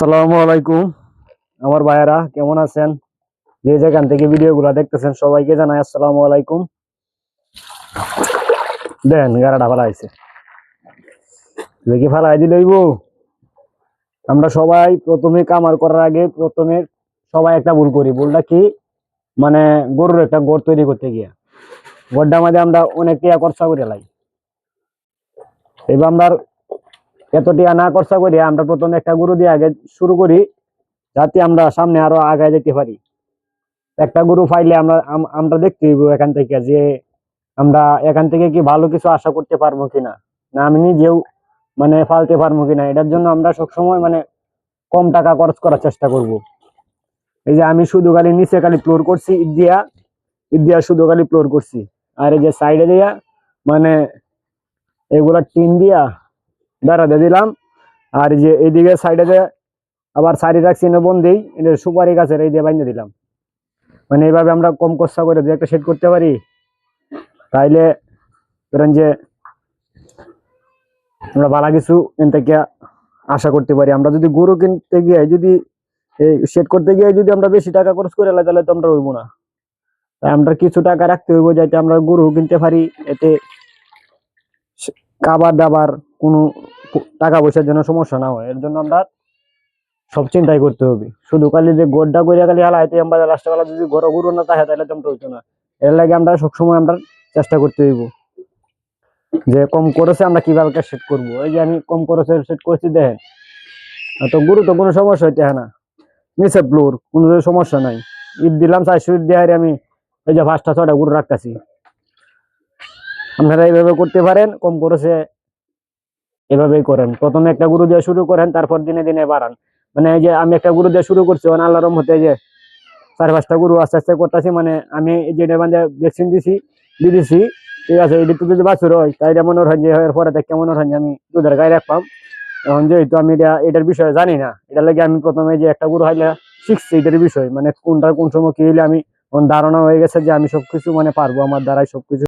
আসসালামু আলাইকুম। আমার ভাইয়েরা, কেমন আছেন? যে যেখান থেকে ভিডিও গুলা দেখতেছেন, সবাইকে জানাই আসসালামু আলাইকুম। দেন, গাড়াটা ফালাইছে দেখি ফালাই দিলেইব আমরা সবাই প্রথমে কামার করার আগে প্রথমে সবাই একটা ভুল করি। ভুলটা কি? মানে গরুর একটা গড় তৈরি করতে গিয়া। গড়টা মধ্যে আমরা অনেক টিয়া খরচা করে লাই। এবার আমরা এত টিয়া না খরচা করি আমরা প্রথমে একটা গরু দিয়ে আগে শুরু করি, যাতে আমরা সামনে আরও আগায় যেতে পারি। একটা গরু পাইলে আমরা, আম- আমরা দেখতে এখান থেকে যে আমরা এখান থেকে কি ভালো কিছু আশা করতে পারব কিনা। না, আমি নিজেও মানে ফালতে পারব কিনা। এটার জন্য আমরা সবসময় মানে কম টাকা খরচ করার চেষ্টা করব। এই যে আমি শুধু খালি নিচে খালি ফ্লোর করছি, ইট দিয়া ঈদ দিয়া শুধু খালি ফ্লোর করছি। আর এই যে সাইডে দিয়া মানে এগুলা টিন দিয়া বেড়া দিয়ে দিলাম। আর যে এইদিকে সাইডে যে আবার সারি রাখছি না বন্দেই এটা সুপারি গাছের এই দিয়ে বাইন্ধে দিলাম। মানে এইভাবে আমরা কম খরচা করে যদি একটা সেট করতে পারি। তাইলে ধরেন যে আমরা ভালো কিছু এন থেকে আশা করতে পারি। আমরা যদি গরু কিনতে গিয়ে যদি এই সেট করতে গিয়ে যদি আমরা বেশি টাকা খরচ করে লাই, তাহলে তো আমরা হইব না। তাই আমরা কিছু টাকা রাখতে হইব যাতে আমরা গরু কিনতে পারি। এতে খাবার দাবার কোনো টাকা পয়সার জন্য সমস্যা না হয়। এর জন্য আমরা সব চিন্তাই করতে হবে। শুধু খালি যে গোড্ডা করে খালি হালাইতে আমরা লাস্টে বেলা যদি ঘর গরু না তাহলে তো আমরা হইতো না। এর লাগে আমরা সবসময় আমরা চেষ্টা করতে হইব। যে কম খরচে আমরা কীভাবে সেট করব। এই যে আমি কম খরচে সেট করছি, দেখেন। তো গুরু তো কোনো সমস্যা হইতে হয় না। নিচে ফ্লোর কোনো সমস্যা নাই। ঈদ দিলাম চারশো ঈদ দিয়ে আমি এই যে পাঁচটা ছটা গুরু রাখতেছি। আপনারা এইভাবে করতে পারেন, কম খরচে এভাবেই করেন। প্রথমে একটা গরু দিয়ে শুরু করেন, তারপর দিনে দিনে বাড়ান। মানে এই যে আমি একটা গরু দিয়ে শুরু করছি মানে আল্লাহর রহমতে যে চার পাঁচটা গুরু আস্তে আস্তে করতেছি মানে আমি এই যে মানে ভ্যাকসিন দিছি, দিয়ে দিছি, ঠিক আছে এটি তো যদি বাছুর হয় তাই এটা মনে হয় যে পরে থেকে মনে হয় যে আমি দুধের গায়ে রাখলাম এখন যেহেতু আমি এটা, এটার বিষয়ে জানি না এটা লাগে আমি প্রথমে যে একটা গুরু হাইলে শিখছি, এটার বিষয় মানে কোনটা কোন সময় কি হইলে আমি ধারণা হয়ে গেছে যে আমি সবকিছু মানে পারব, আমার দ্বারাই সবকিছু